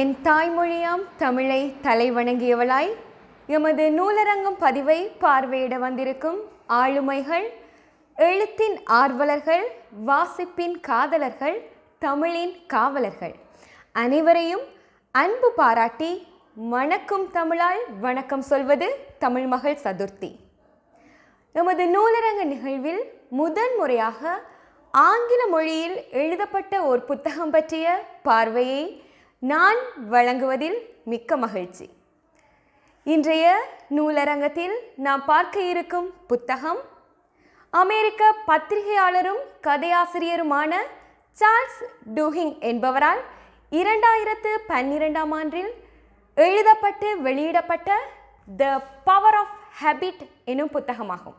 என் தாய்மொழியாம் தமிழை தலை வணங்கியவளாய் எமது நூலரங்கம் பதிவை பார்வையிட வந்திருக்கும் ஆளுமைகள் எழுத்தின் ஆர்வலர்கள் வாசிப்பின் காதலர்கள் தமிழின் காவலர்கள். அனைவரையும் அன்பு பாராட்டி வணக்கம் தமிழால் வணக்கம் சொல்வது தமிழ் மகள் சதுர்த்தி. எமது நூலரங்க நிகழ்வில் முதன் முறையாக ஆங்கில மொழியில் எழுதப்பட்ட ஒரு புத்தகம் பற்றிய பார்வையை நான் வழங்குவதில் மிக்க மகிழ்ச்சி. இன்றைய நூலரங்கத்தில் நாம் பார்க்க இருக்கும் புத்தகம் அமெரிக்க பத்திரிகையாளரும் கதையாசிரியருமான சார்ல்ஸ் டூஹிங் என்பவரால் இரண்டாயிரத்து பன்னிரெண்டாம் ஆண்டில் எழுதப்பட்டு வெளியிடப்பட்ட த பவர் ஆஃப் ஹேபிட் எனும் புத்தகமாகும்.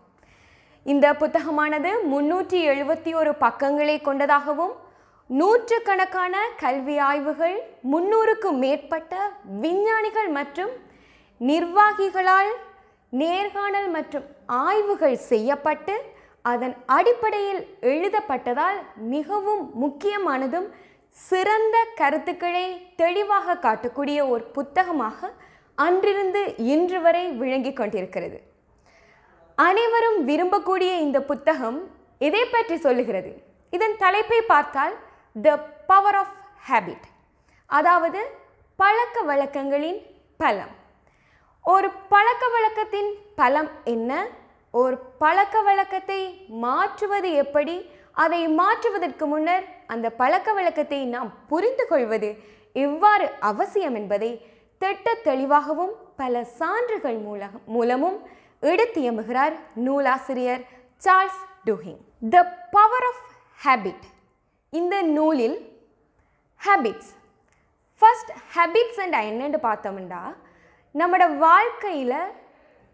இந்த புத்தகமானது முன்னூற்றி எழுபத்தி ஒரு பக்கங்களை கொண்டதாகவும் நூற்றுக்கணக்கான கல்வி ஆய்வுகள் முன்னூறுக்கும் மேற்பட்ட விஞ்ஞானிகள் மற்றும் நிர்வாகிகளால் நேர்காணல் மற்றும் ஆய்வுகள் செய்யப்பட்டு அதன் அடிப்படையில் எழுதப்பட்டதால் மிகவும் முக்கியமானதும் சிறந்த கருத்துக்களை தெளிவாக காட்டக்கூடிய ஒரு புத்தகமாக அன்றிருந்து இன்று வரை விளங்கிக் கொண்டிருக்கிறது. அனைவரும் விரும்பக்கூடிய இந்த புத்தகம் இதை பற்றி சொல்லுகிறது? இதன் தலைப்பை பார்த்தால் த பவர் ஆஃப் ஹேபிட் அதாவது பழக்க வழக்கங்களின் பலம். ஒரு பழக்க வழக்கத்தின் பலம் என்ன? ஒரு பழக்க வழக்கத்தை மாற்றுவது எப்படி? அதை மாற்றுவதற்கு முன்னர் அந்த பழக்க வழக்கத்தை நாம் புரிந்து கொள்வது எவ்வாறு அவசியம் என்பதை திட்ட தெளிவாகவும் பல சான்றுகள் மூலம் மூலமும் எடுத்தியம்புகிறார் நூலாசிரியர் Charles Duhigg. The power of habit இந்த நூலில் ஹேபிட்ஸ் ஃபஸ்ட் ஹேபிட்ஸ் அண்ட் என்னென்னு பார்த்தோம்னா நம்மளோட வாழ்க்கையில்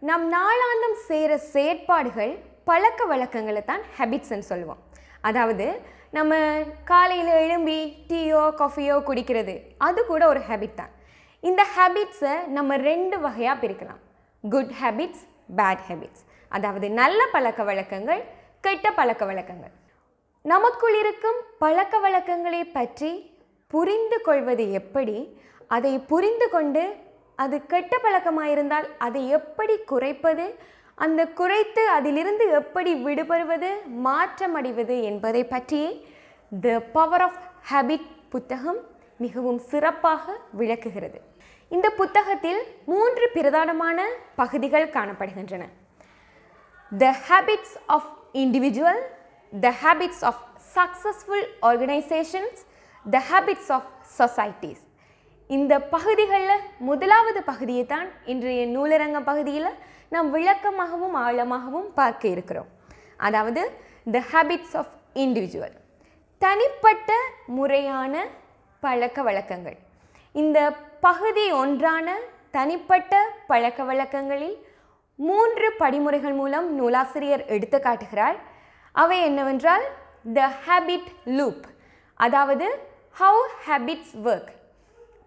நம் நாளாந்தம் செய்கிற செயற்பாடுகள் பழக்க வழக்கங்களை தான் ஹேபிட்ஸ்ன்னு சொல்லுவோம். அதாவது நம்ம காலையில் எழும்பி டீயோ காஃபியோ குடிக்கிறது அது கூட ஒரு ஹேபிட் தான். இந்த ஹேபிட்ஸை நம்ம ரெண்டு வகையாக பிரிக்கலாம். குட் ஹேபிட்ஸ் பேட் ஹேபிட்ஸ் அதாவது நல்ல பழக்க வழக்கங்கள் கெட்ட பழக்க வழக்கங்கள். நமக்குள் இருக்கும் பழக்க வழக்கங்களை பற்றி புரிந்து கொள்வது எப்படி? அதை புரிந்து கொண்டு அது கெட்ட பழக்கமாக இருந்தால் அதை எப்படி குறைப்பது? அந்த குறைத்து அதிலிருந்து எப்படி விடுபடுவது? மாற்றமடைவது என்பதை பற்றி த பவர் ஆஃப் ஹேபிட் புத்தகம் மிகவும் சிறப்பாக விளக்குகிறது. இந்த புத்தகத்தில் மூன்று பிரதானமான பகுதிகள் காணப்படுகின்றன. The habits of individual the habits of successful organisations the habits of societies இந்த பகுதிகளில் முதலாவது பகுதியை தான் இன்றைய நூலரங்க பகுதியில் நாம் விளக்கமாகவும் ஆழமாகவும் பார்க்க இருக்கிறோம். அதாவது த ஹேபிட்ஸ் ஆஃப் இண்டிவிஜுவல் தனிப்பட்ட முறையான பழக்க வழக்கங்கள். இந்த பகுதி ஒன்றான தனிப்பட்ட பழக்க வழக்கங்களில் மூன்று படிமுறைகள் மூலம் நூலாசிரியர் எடுத்து காட்டுகிறார் அவை என்னவென்றால் த ஹேபிட் லூப் அதாவது ஹவு ஹேபிட்ஸ் ஒர்க்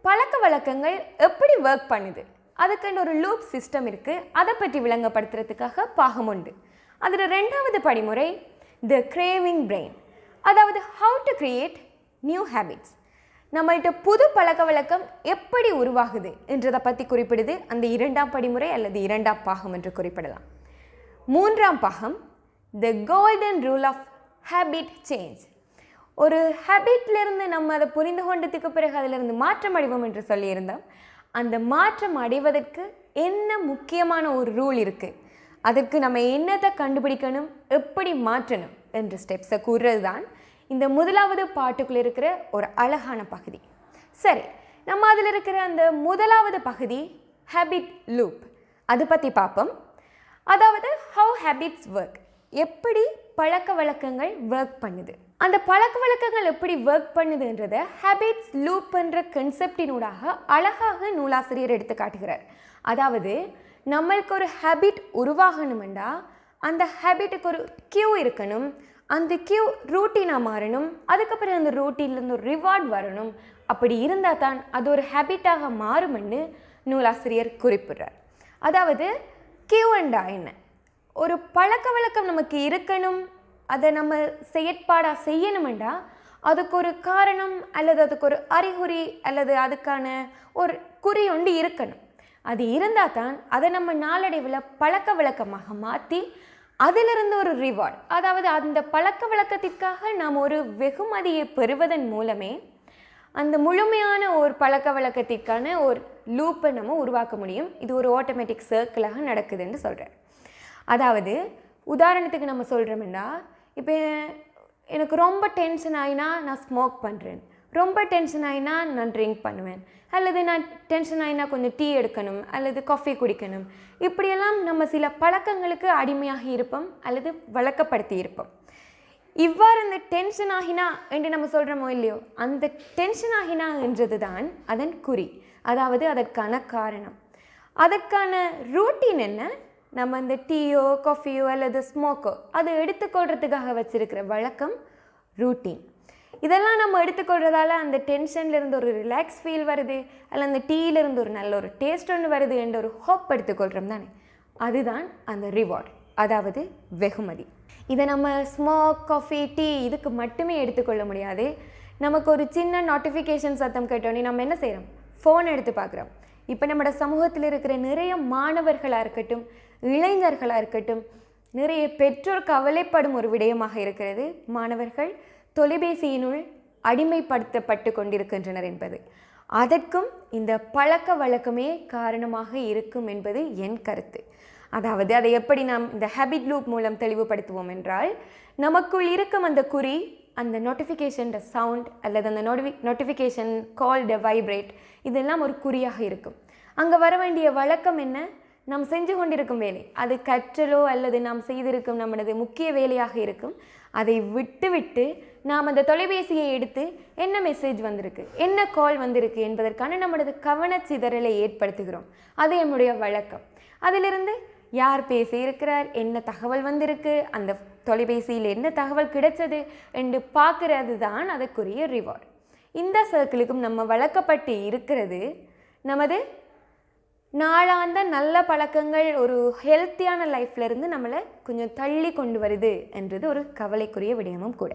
பழக்க வழக்கங்கள் எப்படி ஒர்க் பண்ணுது? அதுக்குன்னு ஒரு லூப் சிஸ்டம் இருக்குது அதை பற்றி விளங்கப்படுத்துறதுக்காக பாகம் உண்டு. அதில் ரெண்டாவது படிமுறை த கிரேவிங் பிரெயின் அதாவது how to create new habits நம்மள்கிட்ட புது பழக்க வழக்கம் எப்படி உருவாகுது என்றதை பற்றி குறிப்பிடுது. அந்த இரண்டாம் படிமுறை அல்லது இரண்டாம் பாகம் என்று குறிப்பிடலாம். மூன்றாம் பாகம் the golden rule of habit change ஒரு ஹேபிட்லேருந்து நம்ம அதை புரிந்து கொண்டதுக்கு பிறகு அதிலிருந்து மாற்றம் அடைவோம் என்று சொல்லியிருந்தோம். அந்த மாற்றம் அடைவதற்கு என்ன முக்கியமான ஒரு ரூல் இருக்குது அதற்கு நம்ம என்னத்தை கண்டுபிடிக்கணும்? எப்படி மாற்றணும்? என்ற ஸ்டெப்ஸை கூறுறது தான் இந்த முதலாவது பாட்டுக்குள்ளே இருக்கிற ஒரு அழகான பகுதி. சரி நம்ம அதில் இருக்கிற அந்த முதலாவது பகுதி ஹேபிட் லூப் அது பற்றி பார்ப்போம். அதாவது ஹவு ஹேபிட்ஸ் ஒர்க் எப்படி பழக்க வழக்கங்கள் ஒர்க் பண்ணுது? அந்த பழக்க வழக்கங்கள் எப்படி ஒர்க் பண்ணுதுன்றதை ஹேபிட்ஸ் லூப் என்ற கன்செப்டினூடாக அழகாக நூலாசிரியர் எடுத்து காட்டுகிறார். அதாவது நம்மளுக்கு ஒரு ஹேபிட் உருவாகணுமெண்டா அந்த ஹேபிட்டுக்கு ஒரு கியூ இருக்கணும் அந்த கியூ ரூட்டீனாக மாறணும் அதுக்கப்புறம் அந்த ரூட்டீன்லேருந்து ஒரு ரிவார்ட் வரணும். அப்படி இருந்தால் தான் அது ஒரு ஹேபிட்டாக மாறும்னு நூலாசிரியர் குறிப்பிடுறார். அதாவது கியூ அண்டா என்ன? ஒரு பழக்க வழக்கம் நமக்கு இருக்கணும் அதை நம்ம செயற்பாடாக செய்யணுமெண்டா அதுக்கு ஒரு காரணம் அல்லது அதுக்கு ஒரு அறிகுறி அல்லது அதுக்கான ஒரு குறி ஒன்று இருக்கணும். அது இருந்தால் தான் அதை நம்ம நாளடைவில் பழக்க வழக்கமாக மாற்றி அதிலிருந்து ஒரு ரிவார்ட் அதாவது அந்த பழக்க வழக்கத்திற்காக நாம் ஒரு வெகுமதியை பெறுவதன் மூலமே அந்த முழுமையான ஒரு பழக்க வழக்கத்திற்கான ஒரு லூப்பை நம்ம உருவாக்க முடியும். இது ஒரு ஆட்டோமேட்டிக் சர்க்கிளாக நடக்குதுன்னு சொல்கிறேன் அதாவது உதாரணத்துக்கு நம்ம சொல்கிறோம்னா இப்போ எனக்கு ரொம்ப டென்ஷன் ஆகினா நான் ஸ்மோக் பண்ணுறேன் ரொம்ப டென்ஷன் ஆகினா நான் ட்ரிங்க் பண்ணுவேன். அல்லது நான் டென்ஷன் ஆகினா கொஞ்சம் டீ எடுக்கணும் அல்லது காஃபி குடிக்கணும். இப்படியெல்லாம் நம்ம சில பழக்கங்களுக்கு அடிமையாக இருப்போம் அல்லது வழக்கப்படுத்தி இருப்போம். இவ்வாறு அந்த டென்ஷன் ஆகினா என்று நம்ம சொல்கிறோமோ இல்லையோ அந்த டென்ஷன் ஆகினா என்றது தான் அதன் குறி. அதாவது அதற்கான காரணம். அதற்கான ரூட்டீன் என்ன? நம்ம இந்த டீயோ காஃபியோ அல்லது ஸ்மோக்கோ அது எடுத்துக்கொள்றதுக்காக வச்சுருக்கிற வழக்கம் ரூட்டீன் இதெல்லாம் நம்ம எடுத்துக்கொள்றதால அந்த டென்ஷன்லேருந்து ஒரு ரிலாக்ஸ் ஃபீல் வருது அல்ல அந்த டீயில இருந்து ஒரு நல்ல ஒரு டேஸ்ட் ஒன்று வருது என்ற ஒரு ஹோப் எடுத்துக்கொள்கிறோம் தானே? அதுதான் அந்த ரிவார்ட் அதாவது வெகுமதி. இதை நம்ம ஸ்மோக் காஃபி டீ இதுக்கு மட்டுமே எடுத்துக்கொள்ள முடியாது. நமக்கு ஒரு சின்ன நோட்டிஃபிகேஷன் சத்தம் கேட்டோன்னே நம்ம என்ன செய்கிறோம் ஃபோன் எடுத்து பார்க்குறோம். இப்போ நம்மளோட சமூகத்தில் இருக்கிற நிறைய மாணவர்களாக இருக்கட்டும் இளைஞர்களாக இருக்கட்டும் நிறைய பெற்றோர் கவலைப்படும் ஒரு விடயமாக இருக்கிறது. மாணவர்கள் தொலைபேசியினுள் அடிமைப்படுத்தப்பட்டு கொண்டிருக்கின்றனர் என்பது. அதற்கும் இந்த பழக்க வழக்கமே காரணமாக இருக்கும் என்பது என் கருத்து. அதாவது அதை எப்படி நாம் இந்த ஹேபிட் லூப் மூலம் தெளிவுபடுத்துவோம் என்றால் நமக்குள் இருக்கும் அந்த குறி அந்த நோட்டிஃபிகேஷன் சவுண்ட் அல்லது அந்த நோட்டிஃபி நோட்டிஃபிகேஷன் கால் ட வைப்ரேட் இதெல்லாம் ஒரு குறியாக இருக்கும். அங்கே வர வேண்டிய வழக்கம் என்ன? நாம் செஞ்சு கொண்டிருக்கும் வேலை. அது கற்றலோ அல்லது நாம் செய்திருக்கும் நம்மளது முக்கிய வேலையாக இருக்கும். அதை விட்டு விட்டு நாம் அந்த தொலைபேசியை எடுத்து என்ன மெசேஜ் வந்திருக்கு என்ன கால் வந்திருக்கு என்பதற்கான நம்மளது கவனச்சிதறலை ஏற்படுத்துகிறோம். அது என்னுடைய வழக்கம். அதிலிருந்து யார் பேசியிருக்கிறார் என்ன தகவல் வந்திருக்கு அந்த தொலைபேசியில் என்ன தகவல் கிடைச்சது என்று பார்க்கறது தான் அதற்குரிய ரிவார்ட் இந்த சர்க்கிளுக்கும் நம்ம வழக்கப்பட்டு இருக்கிறது நமது நாளாந்த நல்ல பழக்கங்கள் ஒரு ஹெல்த்தியான லைஃப்ல இருந்து நம்மளை கொஞ்சம் தள்ளி கொண்டு வருது என்றது ஒரு கவலைக்குரிய விடயமும் கூட.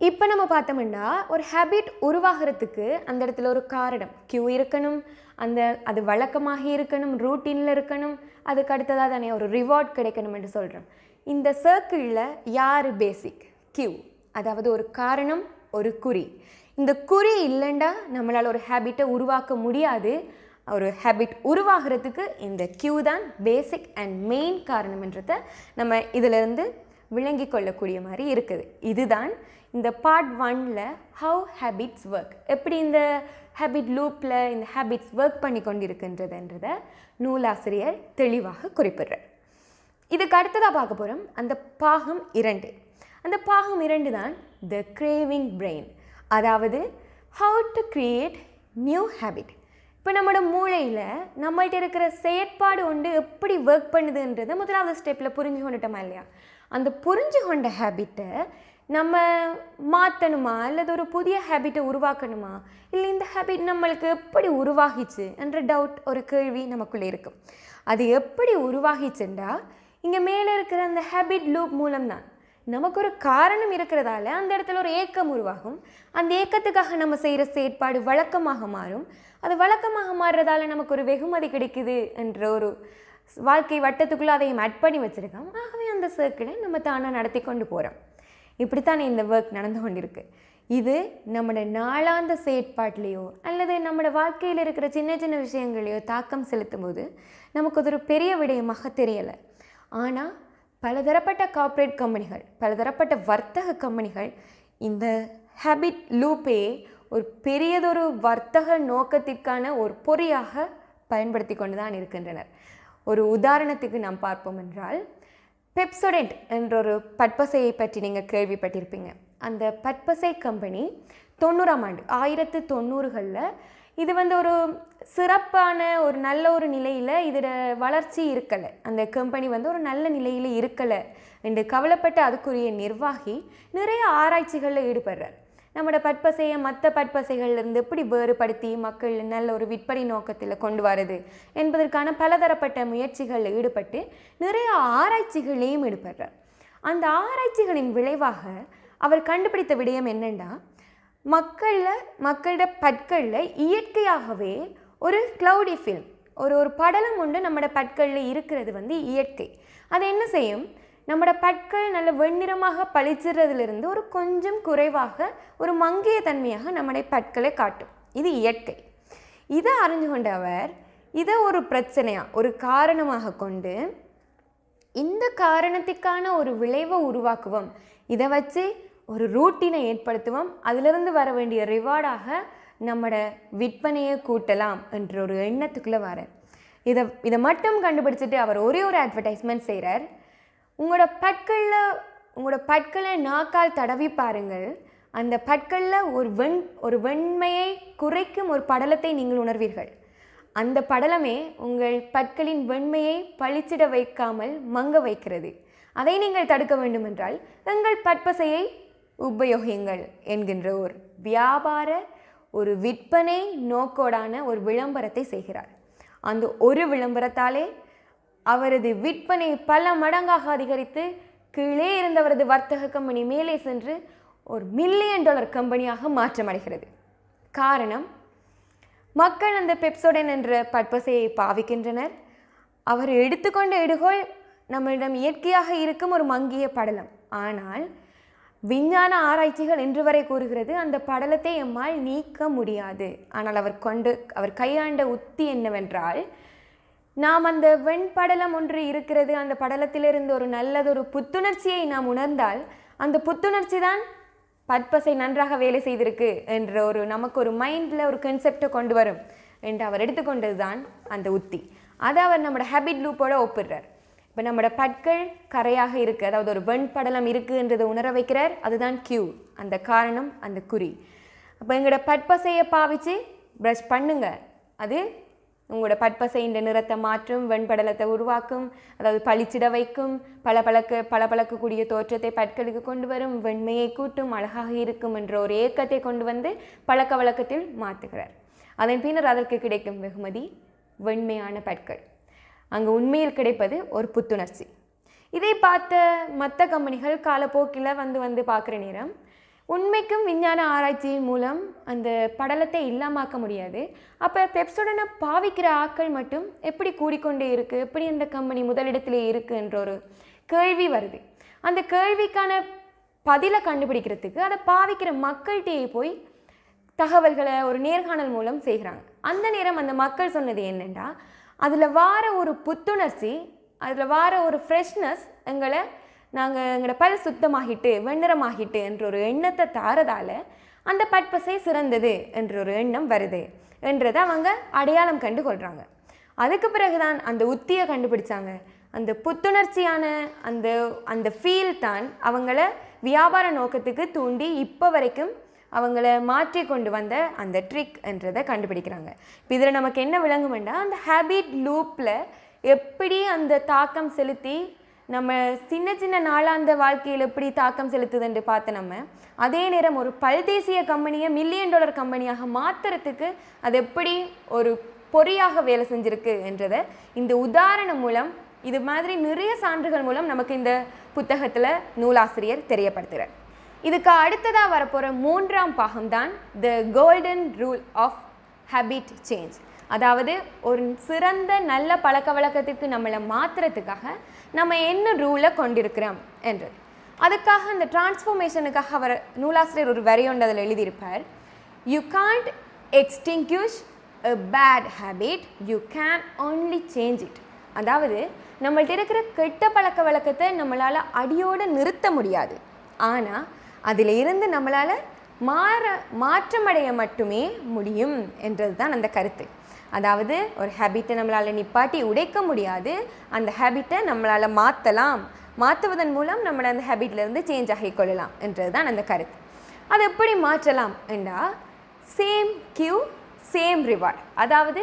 இப்போ நம்ம பார்த்தோம்னா ஒரு ஹேபிட் உருவாகிறதுக்கு அந்த இடத்துல ஒரு காரணம். கியூ இருக்கணும் அந்த அது வழக்கமாக இருக்கணும் ரூட்டீனில் இருக்கணும் அதுக்கு அடுத்ததாக தானே ஒரு ரிவார்ட் கிடைக்கணும் என்று சொல்கிறோம் இந்த சர்க்கிளில் யார் பேசிக் கியூ அதாவது ஒரு காரணம் ஒரு குறி. இந்த குறி இல்லைண்டா நம்மளால் ஒரு ஹேபிட்டை உருவாக்க முடியாது. ஒரு ஹேபிட் உருவாகிறதுக்கு இந்த கியூ தான் பேசிக் அண்ட் மெயின் காரணம்ன்றத நம்ம இதிலிருந்து விளங்கி கொள்ளக்கூடிய மாதிரி இருக்குது. இதுதான் இந்த பார்ட் ஒனில் ஹவு ஹேபிட்ஸ் ஒர்க் எப்படி இந்த ஹேபிட் லூப்பில் இந்த ஹேபிட்ஸ் ஒர்க் பண்ணி கொண்டிருக்கின்றதுன்றதை நூலாசிரியர் தெளிவாக குறிப்பிடுறார். இதுக்கு அடுத்ததாக பார்க்க போகிறோம் அந்த பாகம் இரண்டு. அந்த பாகம் இரண்டு தான் த கிரேவிங் பிரெயின் அதாவது how to create new habit இப்போ நம்மளோட மூளையில் நம்மள்கிட்ட இருக்கிற செயற்பாடு ஒன்று எப்படி ஒர்க் பண்ணுதுன்றதை முதலாவது ஸ்டெப்பில் புரிஞ்சு கொண்டுட்டோமா இல்லையா? அந்த புரிஞ்சு கொண்ட ஹேபிட்டை நம்ம மாற்றணுமா அல்லது ஒரு புதிய ஹேபிட்டை உருவாக்கணுமா? இல்லை இந்த ஹேபிட் நம்மளுக்கு எப்படி உருவாகிச்சு என்ற டவுட் ஒரு கேள்வி நமக்குள்ளே இருக்கும். அது எப்படி உருவாகிச்சுண்டா இங்கே மேலே இருக்கிற அந்த ஹேபிட் லூப் மூலம்தான். நமக்கு ஒரு காரணம் இருக்கிறதால அந்த இடத்துல ஒரு ஏக்கம் உருவாகும். அந்த ஏக்கத்துக்காக நம்ம செய்கிற செயற்பாடு வழக்கமாக மாறும். அது வழக்கமாக மாறுறதால நமக்கு ஒரு வெகுமதி கிடைக்குது என்ற ஒரு வாழ்க்கை வட்டத்துக்குள்ளே அதையும் அட் பண்ணி வச்சுருக்கோம். ஆகவே அந்த சர்க்கிளை நம்ம தானாக நடத்தி கொண்டு போகிறோம் இப்படித்தான் இந்த ஒர்க் நடந்து கொண்டிருக்கு. இது நம்மளோட நாளாந்த செயற்பாட்டிலேயோ அல்லது நம்மளோட வாழ்க்கையில் இருக்கிற சின்ன சின்ன விஷயங்களையோ தாக்கம் செலுத்தும் போது நமக்கு அது ஒரு பெரிய விடயமாக தெரியலை. ஆனால் பலதரப்பட்ட கார்ப்பரேட் கம்பெனிகள் பலதரப்பட்ட வர்த்தக கம்பெனிகள் இந்த ஹேபிட் லூப்பே ஒரு பெரியதொரு வர்த்தக நோக்கத்திற்கான ஒரு பொறியாக பயன்படுத்தி கொண்டு தான் இருக்கின்றனர். ஒரு உதாரணத்துக்கு நாம் பார்ப்போம் என்றால் பெப்சோடென்ட் என்ற ஒரு பட்பசையை பற்றி நீங்கள் கேள்விப்பட்டிருப்பீங்க. அந்த பட்பசை கம்பெனி தொண்ணூறாம் ஆண்டு ஆயிரத்து தொண்ணூறுகளில் இது வந்து ஒரு சிறப்பான ஒரு நல்ல ஒரு நிலையில் இதோட வளர்ச்சி இருக்கலை. அந்த கம்பெனி வந்து ஒரு நல்ல நிலையில் இருக்கலை என்று கவலைப்பட்ட அதுக்குரிய நிர்வாகி நிறைய ஆராய்ச்சிகளில் ஈடுபடுறார். நம்மளோட பற்பசையை மற்ற பற்பசைகள்லேருந்து எப்படி வேறுபடுத்தி மக்கள் நல்ல ஒரு விற்பனை நோக்கத்தில் கொண்டு வரது என்பதற்கான பலதரப்பட்ட முயற்சிகளில் ஈடுபட்டு நிறைய ஆராய்ச்சிகளையும் ஈடுபடுறார். அந்த ஆராய்ச்சிகளின் விளைவாக அவர் கண்டுபிடித்த விடயம் என்னென்னா மக்களில் மக்களோட பற்களில் இயற்கையாகவே ஒரு க்ளவுடி ஃபில்ம் ஒரு ஒரு படலம் உண்டு நம்மட பற்களில் இருக்கிறது வந்து இயற்கை. அது என்ன செய்யும்? நம்மளோட பற்கள் நல்ல வெண்ணிறமாக பளிச்சிறதுலேருந்து ஒரு கொஞ்சம் குறைவாக ஒரு மங்கிய தன்மையாக நம்முடைய பற்களை காட்டும். இது இயற்கை. இதை அறிஞ்சு கொண்ட அவர் இதை ஒரு பிரச்சனையாக ஒரு காரணமாக கொண்டு இந்த காரணத்துக்கான ஒரு விளைவை உருவாக்குவோம். இதை வச்சு ஒரு ரூட்டினை ஏற்படுத்துவோம். அதிலிருந்து வர வேண்டிய ரிவார்டாக நம்மட விற்பனையை கூட்டலாம் என்ற ஒரு எண்ணத்துக்குள்ளே வரேன். இதை இதை மட்டும் கண்டுபிடிச்சிட்டு அவர் ஒரே ஒரு அட்வர்டைஸ்மெண்ட் செய்கிறார் உங்களோட பற்களில் உங்களோட பற்களை நாக்கால் தடவி பாருங்கள். அந்த பற்களில் ஒரு வெண் ஒரு வெண்மையை குறைக்கும் ஒரு படலத்தை நீங்கள் உணர்வீர்கள். அந்த படலமே உங்கள் பற்களின் வெண்மையை பளிச்சிட வைக்காமல் மங்க வைக்கிறது. அதை நீங்கள் தடுக்க வேண்டுமென்றால் எங்கள் பற்பசையை உபயோகியுங்கள் என்கின்ற ஒரு வியாபார ஒரு விற்பனை நோக்கோடான ஒரு விளம்பரத்தை செய்கிறார். அந்த ஒரு விளம்பரத்தாலே அவரது விற்பனை பல மடங்காக அதிகரித்து கீழே இருந்தவரது வர்த்தக கம்பெனி மேலே சென்று ஒரு மில்லியன் டாலர் கம்பெனியாக மாற்றமடைகிறது. காரணம் மக்கள் அந்த பெப்சோடன் என்ற பற்பசையை பாவிக்கின்றனர். அவர் எடுத்துக்கொண்ட எடுகோள் நம்மளிடம் இயற்கையாக இருக்கும் ஒரு மங்கிய படலம். ஆனால் விஞ்ஞான ஆராய்ச்சிகள் இன்று வரை கூறுகிறது அந்த படலத்தை எம்மால் நீக்க முடியாது. ஆனால் அவர் கொண்டு அவர் கையாண்ட உத்தி என்னவென்றால் நாம் அந்த வெண்படலம் ஒன்று இருக்கிறது அந்த படலத்திலிருந்து ஒரு நல்லதொரு புத்துணர்ச்சியை நாம் உணர்ந்தால் அந்த புத்துணர்ச்சி தான் பற்பசை நன்றாக வேலை செய்திருக்கு என்ற ஒரு நமக்கு ஒரு மைண்டில் ஒரு கன்செப்டை கொண்டு வரும் என்று அவர் எடுத்துக்கொண்டது தான் அந்த உத்தி. அதை அவர் நம்மளோட ஹேபிட் லூப்போட ஒப்பிடுறார். இப்போ நம்மளோட பற்கள் கரையாக இருக்குது அதாவது ஒரு வெண்படலம் இருக்குன்றதை உணர வைக்கிறார். அதுதான் கியூ அந்த காரணம் அந்த குறி. அப்போ எங்களோட பட்பசையை பாவிச்சு ப்ரஷ் பண்ணுங்க. அது உங்களோட பற்பசையின் நிறத்தை மாற்றும் வெண்படலத்தை உருவாக்கும் அதாவது பளிச்சிட வைக்கும் பல பழக்க பல பழக்கக்கூடிய தோற்றத்தை பற்களுக்கு கொண்டு வரும் வெண்மையை கூட்டும் அழகாக இருக்கும் என்ற ஒரு ஏக்கத்தை கொண்டு வந்து பழக்க வழக்கத்தில் மாற்றுகிறார் அதன் பின்னர் அதற்கு கிடைக்கும் வெகுமதி வெண்மையான பற்கள். அங்கு உண்மையில் கிடைப்பது ஒரு புத்துணர்ச்சி. இதை பார்த்த மற்ற கம்பெனிகள் காலப்போக்கில் வந்து வந்து பார்க்குற நேரம் உண்மைக்கும் விஞ்ஞான ஆராய்ச்சியின் மூலம் அந்த படலத்தை இல்லாமாக்க முடியாது. அப்போ பெப்சோடனை பாவிக்கிற ஆக்கள் மட்டும் எப்படி கூடிக்கொண்டே இருக்குது எப்படி அந்த கம்பெனி முதலிடத்திலே இருக்குன்ற என்ற ஒரு கேள்வி வருது. அந்த கேள்விக்கான பதிலை கண்டுபிடிக்கிறதுக்கு அதை பாவிக்கிற மக்கள்கிட்டயே போய் தகவல்களை ஒரு நேர்காணல் மூலம் செய்கிறாங்க. அந்த நேரம் அந்த மக்கள் சொன்னது என்னென்னா அதில் வார ஒரு புத்துணர்ச்சி அதில் வார ஒரு ஃப்ரெஷ்னஸ் எங்களை நாங்கள் எங்களோட பல் சுத்தமாகிட்டு வெண்ணிறமாகிட்டு என்ற ஒரு எண்ணத்தை தாரதால் அந்த பற்பசை சிறந்தது என்ற ஒரு எண்ணம் வருது என்றதை அவங்க அடையாளம் கண்டு கொள்கிறாங்க அதுக்கு பிறகுதான் அந்த உத்தியை கண்டுபிடிச்சாங்க. அந்த புத்துணர்ச்சியான அந்த அந்த ஃபீல் தான் அவங்கள வியாபார நோக்கத்துக்கு தூண்டி இப்போ வரைக்கும் அவங்கள மாற்றி கொண்டு வந்த அந்த ட்ரிக் என்றதை கண்டுபிடிக்கிறாங்க. இப்போ இதில் நமக்கு என்ன விளங்குமெண்டா அந்த ஹேபிட் லூப்பில் எப்படி அந்த தாக்கம் செலுத்தி நம்ம சின்ன சின்ன நாளாந்த வாழ்க்கையில் எப்படி தாக்கம் செலுத்துதுன்னு பார்த்து நம்ம அதே நேரம் ஒரு பல்தேசிய கம்பெனியை மில்லியன் டாலர் கம்பெனியாக மாற்றுறதுக்கு அது எப்படி ஒரு பொறியாக வேலை செஞ்சுருக்கு என்றதை இந்த உதாரணம் மூலம் இது மாதிரி நிறைய சான்றுகள் மூலம் நமக்கு இந்த புத்தகத்தில் நூலாசிரியர் தெரியப்படுத்துகிறார் இதுக்கு அடுத்ததாக வரப்போகிற மூன்றாம் பாகம்தான் the golden rule of habit change அதாவது ஒரு சிறந்த நல்ல பழக்க வழக்கத்திற்கு நம்மளை மாற்றுறதுக்காக நம்ம என்ன ரூலை கொண்டிருக்கிறோம் என்றது. அதுக்காக அந்த டிரான்ஸ்ஃபர்மேஷனுக்காக அவர் நூலாசிரியர் ஒரு வரையொண்டு அதில் எழுதியிருப்பார். You can't extinguish a bad habit you can only change it அதாவது நம்மள்ட்ட இருக்கிற கெட்ட பழக்க வழக்கத்தை நம்மளால் அடியோடு நிறுத்த முடியாது. ஆனால் அதில் இருந்து நம்மளால் மாற மாற்றமடைய மட்டுமே முடியும் என்றது தான் அந்த கருத்து. அதாவது ஒரு ஹேபிட்டை நம்மளால் நிப்பாட்டி உடைக்க முடியாது. அந்த ஹேபிட்டை நம்மளால் மாற்றலாம் மாற்றுவதன் மூலம் நம்மளை அந்த ஹேபிட்லேருந்து சேஞ்ச் ஆகிக்கொள்ளலாம் என்றது தான் அந்த கருத்து. அது எப்படி மாற்றலாம் என்றால் சேம் கியூ சேம் ரிவார்ட் அதாவது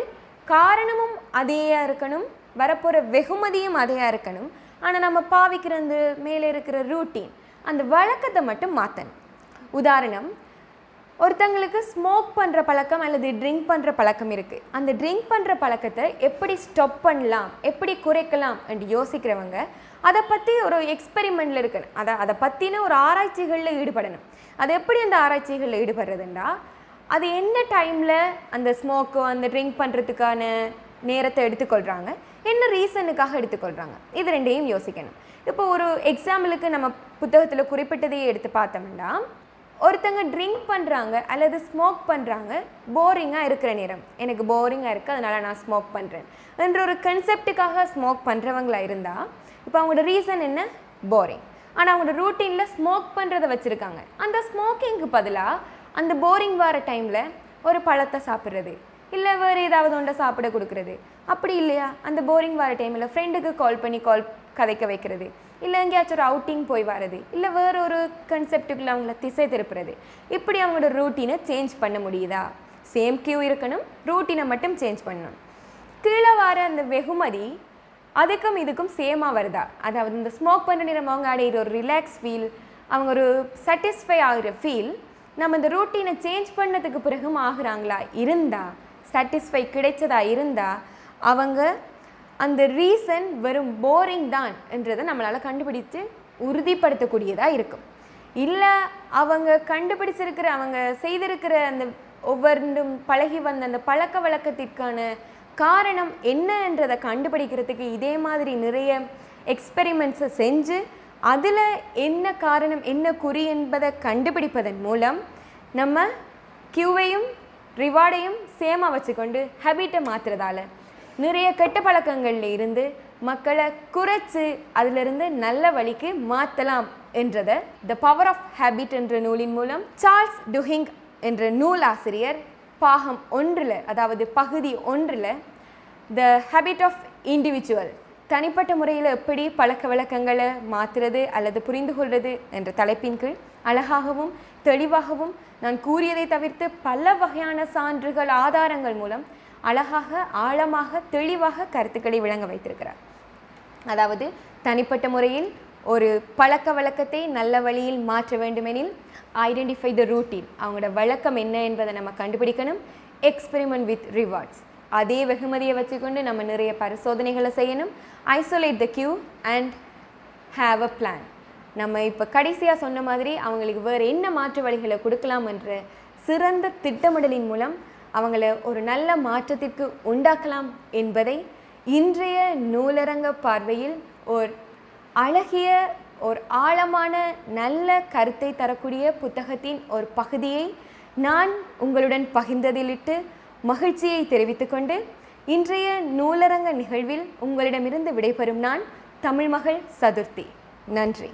காரணமும் அதேயாக இருக்கணும் வரப்போகிற வெகுமதியும் அதையாக இருக்கணும். ஆனால் நம்ம பாவிக்கிறது மேலே இருக்கிற ரூட்டீன் அந்த வழக்கத்தை மட்டும் மாற்றணும் உதாரணம் ஒருத்தங்களுக்கு ஸ்மோக் பண்ணுற பழக்கம் அல்லது ட்ரிங்க் பண்ணுற பழக்கம் இருக்குது அந்த ட்ரிங்க் பண்ணுற பழக்கத்தை எப்படி ஸ்டாப் பண்ணலாம் எப்படி குறைக்கலாம் என்று யோசிக்கிறவங்க அதை பற்றி ஒரு எக்ஸ்பெரிமெண்ட்டில் இருக்கணும். அதை அதை பற்றின ஒரு ஆராய்ச்சிகளில் ஈடுபடணும். அது எப்படி அந்த ஆராய்ச்சிகளில் ஈடுபடுறதுண்டா அது என்ன டைமில் அந்த ஸ்மோக்கோ அந்த ட்ரிங்க் பண்ணுறதுக்கான நேரத்தை எடுத்துக்கொள்கிறாங்க என்ன ரீசனுக்காக எடுத்துக்கொள்கிறாங்க இது ரெண்டையும் யோசிக்கணும். இப்போ ஒரு எக்ஸாம்பிளுக்கு நம்ம புத்தகத்தில் குறிப்பிட்டதையே எடுத்து பார்த்தோம்னா ஒருத்தங்க ட்ரிங்க் பண்ணுறாங்க அல்லது ஸ்மோக் பண்ணுறாங்க போரிங்காக இருக்கிற நேரம். எனக்கு போரிங்காக இருக்குது அதனால் நான் ஸ்மோக் பண்ணுறேன் என்ற ஒரு கன்செப்டுக்காக ஸ்மோக் பண்ணுறவங்களா இருந்தால் இப்போ அவங்களோட ரீசன் என்ன? போரிங் ஆனால் அவங்களோட ரூட்டீனில் ஸ்மோக் பண்ணுறதை வச்சுருக்காங்க. அந்த ஸ்மோக்கிங்க்கு பதிலாக அந்த போரிங் வர டைமில் ஒரு பழத்தை சாப்பிட்றது. இல்லை வேறு ஏதாவது ஒன்றை சாப்பிட கொடுக்குறது. அப்படி இல்லையா? அந்த போரிங் வர டைமில் ஃப்ரெண்டுக்கு கால் பண்ணி கால் கதைக்க வைக்கிறது. இல்லை எங்கேயாச்சும் ஒரு அவுட்டிங் போய் வர்றது. இல்லை வேற ஒரு கன்செப்டுக்குள்ள அவங்கள திசை திருப்புறது. இப்படி அவங்களோட ரூட்டீனை சேஞ்ச் பண்ண முடியுதா? சேம் கியூ இருக்கணும். ரூட்டீனை மட்டும் சேஞ்ச் பண்ணணும். கீழே வர அந்த வெகுமதி அதுக்கும் இதுக்கும் சேமாக வருதா? அதாவது இந்த ஸ்மோக் பண்ணுற நேரம் அவங்க அடையிற ஒரு ரிலாக்ஸ் ஃபீல் அவங்க ஒரு சாட்டிஸ்ஃபை ஆகிற ஃபீல் நம்ம இந்த ரூட்டீனை சேஞ்ச் பண்ணதுக்கு பிறகும் ஆகுறாங்களா? இருந்தால் சாட்டிஸ்ஃபை கிடைச்சதா? இருந்தால் அவங்க அந்த ரீசன் வெறும் போரிங் தான் என்றதை நம்மளால் கண்டுபிடிச்சு உறுதிப்படுத்தக்கூடியதாக இருக்கும். இல்லை அவங்க கண்டுபிடிச்சிருக்கிற அவங்க செய்திருக்கிற அந்த ஒவ்வொன்றும் பழகி வந்த அந்த பழக்க வழக்கத்திற்கான காரணம் என்னன்றதை கண்டுபிடிக்கிறதுக்கு இதே மாதிரி நிறைய எக்ஸ்பெரிமெண்ட்ஸை செஞ்சு அதில் என்ன காரணம் என்ன குறி என்பதை கண்டுபிடிப்பதன் மூலம் நம்ம கியூவையும் ரிவார்டையும் சேமாக வச்சுக்கொண்டு ஹேபிட்டை மாற்றுறதால நிறைய கெட்ட பழக்கங்கள்ல இருந்து மக்களை குறைச்சு அதிலிருந்து நல்ல வழிக்கு மாற்றலாம் என்றதை த பவர் ஆஃப் ஹேபிட் என்ற நூலின் மூலம் சார்ல்ஸ் டுஹிங் என்ற நூல் ஆசிரியர் பாகம் ஒன்றில் அதாவது பகுதி ஒன்றில் த ஹேபிட் ஆஃப் இண்டிவிஜுவல் தனிப்பட்ட முறையில் எப்படி பழக்க வழக்கங்களை மாற்றுறது அல்லது புரிந்து கொள்வது என்ற தலைப்பின் கீழ் அழகாகவும் தெளிவாகவும் நான் கூறியதை தவிர்த்து பல வகையான சான்றுகள் ஆதாரங்கள் மூலம் அழகாக ஆழமாக தெளிவாக கருத்துக்களை விளங்க வைத்திருக்கிறார். அதாவது தனிப்பட்ட முறையில் ஒரு பழக்க வழக்கத்தை நல்ல வழியில் மாற்ற வேண்டுமெனில் ஐடென்டிஃபை த ரூட்டீன் அவங்களோட வழக்கம் என்ன என்பதை நம்ம கண்டுபிடிக்கணும். எக்ஸ்பெரிமெண்ட் வித் ரிவார்ட்ஸ் அதே வெகுமதியை வச்சுக்கொண்டு நம்ம நிறைய பரிசோதனைகளை செய்யணும். Isolate the cue and have a plan நம்ம இப்போ கடைசியாக சொன்ன மாதிரி அவங்களுக்கு வேறு என்ன மாற்று வழிகளை கொடுக்கலாம் என்ற சிறந்த திட்டமிடலின் மூலம் அவங்கள ஒரு நல்ல மாற்றத்திற்கு உண்டாக்கலாம் என்பதை இன்றைய நூலரங்க பார்வையில் ஒரு அழகிய ஒரு ஆழமான நல்ல கருத்தை தரக்கூடிய புத்தகத்தின் ஒரு பகுதியை நான் உங்களுடன் பகிர்ந்ததிலிட்டு மகிழ்ச்சியை தெரிவித்துக்கொண்டு இன்றைய நூலரங்க நிகழ்வில் உங்களிடமிருந்து விடைபெறும் நான் தமிழ் மகள் சதுர்த்தி. நன்றி.